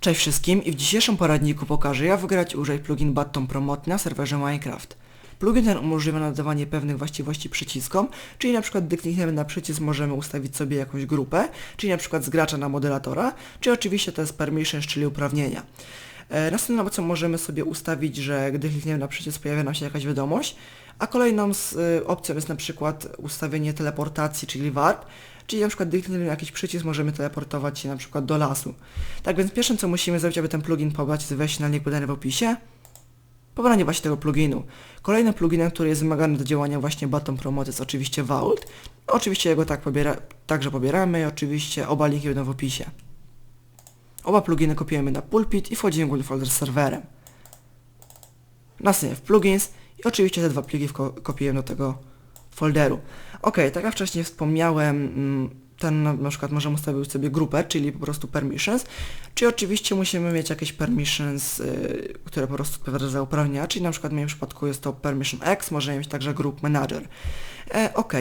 Cześć wszystkim i w dzisiejszym poradniku pokażę jak wygrać użyć plugin Button Promote na serwerze Minecraft. Plugin ten umożliwia nadawanie pewnych właściwości przyciskom, czyli na przykład gdy klikniemy na przycisk możemy ustawić sobie jakąś grupę, czyli na przykład z gracza na moderatora, czy oczywiście to jest permissions, czyli uprawnienia. E, następną opcją możemy sobie ustawić, że gdy klikniemy na przycisk pojawia nam się jakaś wiadomość, a kolejną z, y, opcją jest na przykład ustawienie teleportacji, czyli warp, czyli na przykład gdy klikniemy jakiś przycisk możemy teleportować się na przykład do lasu. Tak więc pierwszym co musimy zrobić, aby ten plugin pobrać, jest wejść na link podany w opisie, pobranie właśnie tego pluginu. Kolejnym pluginem, który jest wymagany do działania właśnie Button Promote jest oczywiście Vault. Oczywiście jego tak pobiera, także pobieramy i oczywiście oba linki będą w opisie. Oba pluginy kopiujemy na pulpit i wchodzimy w główny folder z serwerem. Następnie w plugins i oczywiście te dwa pliki ko kopiujemy do tego folderu. Ok, tak jak wcześniej wspomniałem, mm, ten na, przykład możemy ustawić sobie grupę, czyli po prostu permissions, czy oczywiście musimy mieć jakieś permissions, yy, które po prostu odpowiadają za uprawnienia, czyli na przykład w moim przypadku jest to permission X, możemy mieć także group manager. E, ok,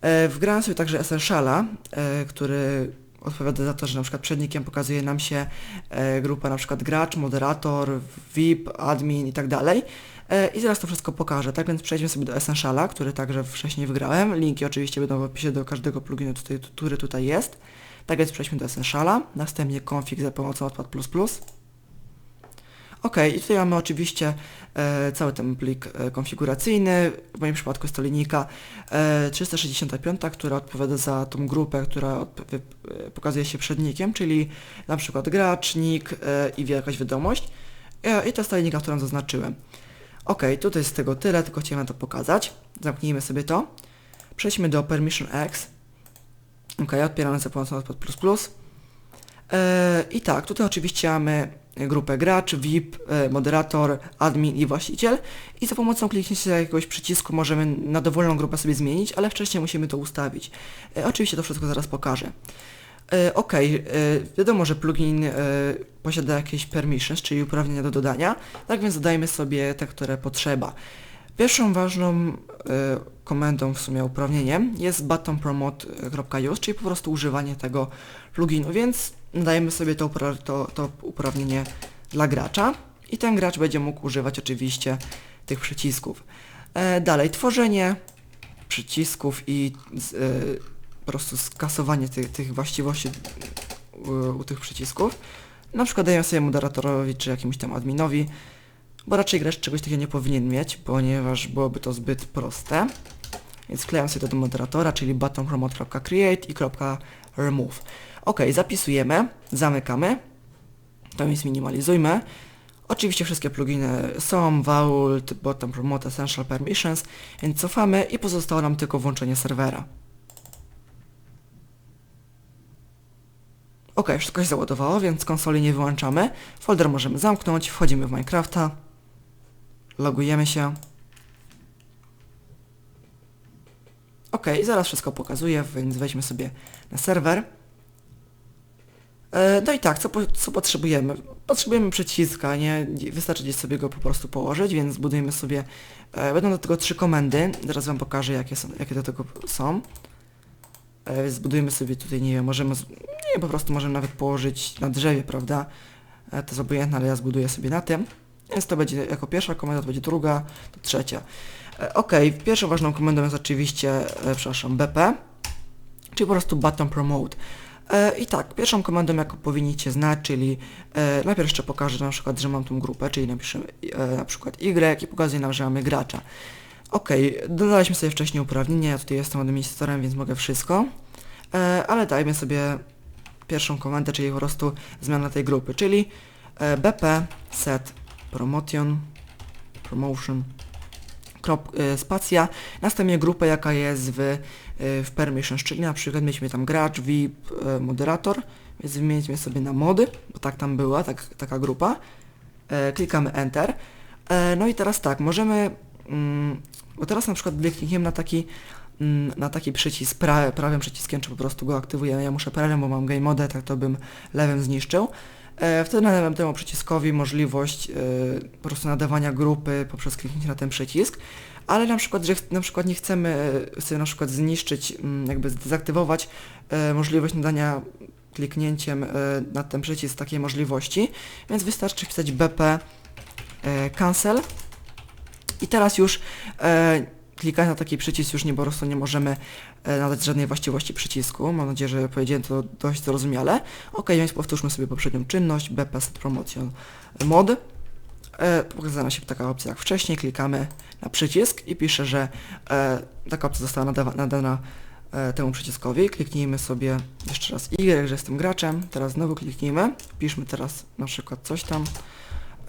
e, wgrałem sobie także Essentiala, e, który odpowiada za to, że na przykład przednikiem pokazuje nam się e, grupa na przykład gracz, moderator, VIP, admin i tak dalej. E, I zaraz to wszystko pokażę, tak więc przejdźmy sobie do Essentiala, który także wcześniej wygrałem. Linki oczywiście będą w opisie do każdego pluginu, tutaj, który tutaj jest. Tak więc przejdźmy do Essentiala, następnie config za pomocą Odpad++. Ok, i tutaj mamy oczywiście e, cały ten plik e, konfiguracyjny, w moim przypadku jest to linijka e, 365, która odpowiada za tą grupę, która e, pokazuje się przednikiem, czyli na przykład gracz, nick e, i jakaś wiadomość. E, I to jest ta linijka, którą zaznaczyłem. Ok, tutaj jest tego tyle, tylko chciałem to pokazać. Zamknijmy sobie to. Przejdźmy do Permission X. Ok, odpieramy za pomocą Notepad++. E, I tak, tutaj oczywiście mamy grupę gracz, VIP, e, moderator, admin i właściciel i za pomocą kliknięcia jakiegoś przycisku możemy na dowolną grupę sobie zmienić, ale wcześniej musimy to ustawić. E, oczywiście to wszystko zaraz pokażę. E, ok, e, wiadomo, że plugin e, posiada jakieś permissions, czyli uprawnienia do dodania, tak więc dodajmy sobie te, które potrzeba. Pierwszą ważną e, komendą, w sumie uprawnieniem, jest buttonpromote.use, czyli po prostu używanie tego pluginu, więc dajemy sobie to, to, to uprawnienie dla gracza i ten gracz będzie mógł używać oczywiście tych przycisków. E, dalej, tworzenie przycisków i e, po prostu skasowanie tych, tych właściwości u, u tych przycisków. Na przykład daję sobie moderatorowi czy jakimś tam adminowi, bo raczej gracz czegoś takiego nie powinien mieć, ponieważ byłoby to zbyt proste. Więc wklejam sobie to do moderatora, czyli buttonpromote.create i .remove. Ok, zapisujemy, zamykamy, to więc minimalizujmy. Oczywiście wszystkie pluginy są, Vault, Button Promote, Essential Permissions, więc cofamy i pozostało nam tylko włączenie serwera. Ok, wszystko się załadowało, więc konsoli nie wyłączamy. Folder możemy zamknąć, wchodzimy w Minecrafta, logujemy się. Ok, zaraz wszystko pokazuję, więc weźmy sobie na serwer. E, no i tak, co, po, co potrzebujemy? Potrzebujemy przyciska, nie? Wystarczy gdzieś sobie go po prostu położyć, więc zbudujemy sobie, e, będą do tego trzy komendy, zaraz wam pokażę jakie, są, jakie do tego są. E, zbudujemy sobie tutaj, nie wiem, możemy, nie po prostu możemy nawet położyć na drzewie, prawda? To jest obojętne, ale ja zbuduję sobie na tym. Więc to będzie jako pierwsza komenda, to będzie druga, to trzecia. E, ok, pierwszą ważną komendą jest oczywiście, e, przepraszam, BP, czyli po prostu button promote. E, I tak, pierwszą komendą jaką powinniście znać, czyli e, najpierw jeszcze pokażę na przykład, że mam tą grupę, czyli napiszę e, na przykład Y i pokazuję nam, że mamy gracza. Ok, dodaliśmy sobie wcześniej uprawnienia, ja tutaj jestem administratorem, więc mogę wszystko, e, ale dajmy sobie pierwszą komendę, czyli po prostu zmiana tej grupy, czyli e, BP set promotion promotion krop, e, spacja, następnie grupę jaka jest w, e, w permissions, czyli na przykład mieliśmy tam gracz, VIP, e, moderator, więc wymieniliśmy sobie na mody, bo tak tam była, tak, taka grupa. Klikamy Enter. No i teraz tak, możemy, mm, bo teraz na przykład gdy klikniemy na taki mm, na taki przycisk pra, prawym przyciskiem, czy po prostu go aktywujemy, ja muszę prawym, bo mam game mode, tak to bym lewym zniszczył. E, wtedy nadałem temu przyciskowi możliwość e, po prostu nadawania grupy poprzez kliknięcie na ten przycisk, ale na przykład, że na przykład nie chcemy e, sobie na przykład zniszczyć, mm, jakby zdezaktywować możliwość nadania kliknięciem na ten przycisk takiej możliwości, więc wystarczy wpisać bp cancel. I teraz już klikając na taki przycisk już nie po prostu nie możemy e, nadać żadnej właściwości przycisku. Mam nadzieję, że powiedziałem to dość zrozumiale. Ok, więc powtórzmy sobie poprzednią czynność bp set promotion mod. E, pokazała nam się taka opcja jak wcześniej, klikamy na przycisk i pisze, że e, taka opcja została nadawa, nadana e, temu przyciskowi. Kliknijmy sobie jeszcze raz Y, że jestem graczem. Teraz znowu kliknijmy. Piszmy teraz na przykład coś tam.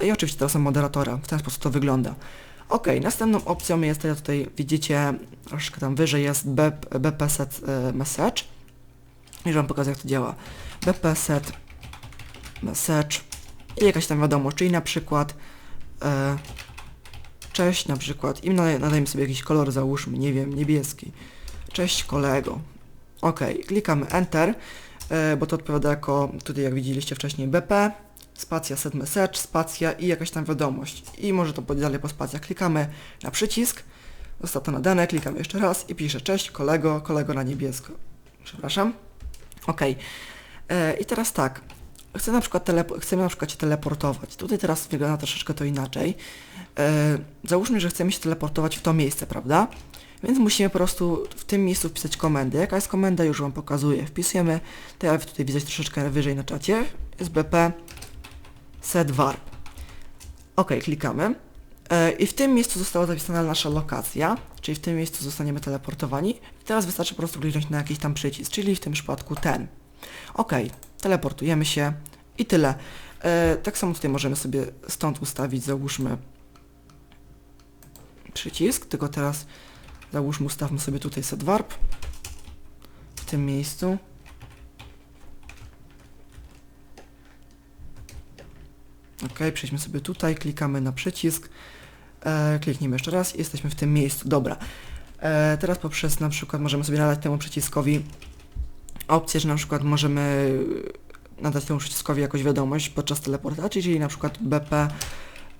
I oczywiście teraz moderatora. W ten sposób to wygląda. Ok, następną opcją jest, ja tutaj widzicie, troszkę tam wyżej jest BP, BP set e, message. I wam pokażę jak to działa. BP set message i jakaś tam wiadomość, czyli na przykład e, cześć na przykład i nada- nadajmy sobie jakiś kolor, załóżmy, nie wiem, niebieski. Cześć kolego. Ok, klikamy Enter, e, bo to odpowiada jako, tutaj jak widzieliście wcześniej, BP, spacja set message, spacja i jakaś tam wiadomość. I może to pójść dalej po spacjach. Klikamy na przycisk, zostało to nadane, klikamy jeszcze raz i pisze cześć kolego, kolego na niebiesko. Przepraszam. Ok. E, I teraz tak. Chcę na przykład chcemy na przykład się teleportować. Tutaj teraz wygląda troszeczkę to inaczej. E, załóżmy, że chcemy się teleportować w to miejsce, prawda? Więc musimy po prostu w tym miejscu wpisać komendę. Jaka jest komenda? Już Wam pokazuję. Wpisujemy, to ja tutaj widać troszeczkę wyżej na czacie, jest BP set warp. Ok, klikamy. E, I w tym miejscu została zapisana nasza lokacja, czyli w tym miejscu zostaniemy teleportowani. I teraz wystarczy po prostu kliknąć na jakiś tam przycisk, czyli w tym przypadku ten. Ok, teleportujemy się i tyle. E, tak samo tutaj możemy sobie stąd ustawić, załóżmy przycisk, tylko teraz załóżmy, ustawmy sobie tutaj set warp w tym miejscu. Przejdźmy sobie tutaj, klikamy na przycisk, e, kliknijmy jeszcze raz i jesteśmy w tym miejscu. Dobra. E, teraz poprzez na przykład możemy sobie nadać temu przyciskowi opcję, że na przykład możemy nadać temu przyciskowi jakąś wiadomość podczas teleportacji, czyli na przykład BP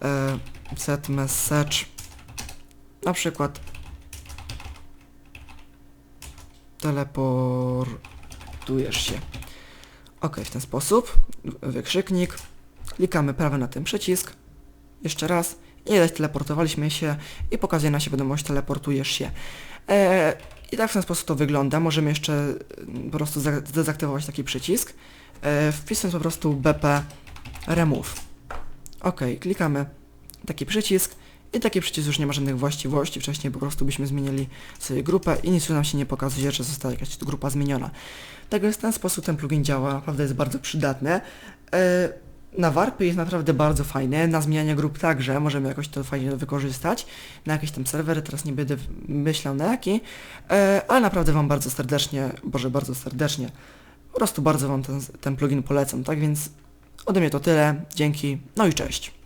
e, set message na przykład teleportujesz się. Ok, w ten sposób wykrzyknik klikamy prawo na ten przycisk jeszcze raz i teleportowaliśmy się i pokazuje nam się wiadomość teleportujesz się. E, I tak w ten sposób to wygląda. Możemy jeszcze mm, po prostu za- zdezaktywować taki przycisk, e, wpisując po prostu BP remove. Ok, klikamy taki przycisk i taki przycisk już nie ma żadnych właściwości. Wcześniej po prostu byśmy zmienili sobie grupę i nic nam się nie pokazuje, że została jakaś grupa zmieniona. Tak więc w ten sposób ten plugin działa, naprawdę jest bardzo przydatny. E, na warpy jest naprawdę bardzo fajne, na zmienianie grup także, możemy jakoś to fajnie wykorzystać, na jakieś tam serwery, teraz nie będę myślał na jaki, e, ale naprawdę Wam bardzo serdecznie, Boże, bardzo serdecznie, po prostu bardzo Wam ten, ten plugin polecam, tak więc ode mnie to tyle, dzięki, no i cześć.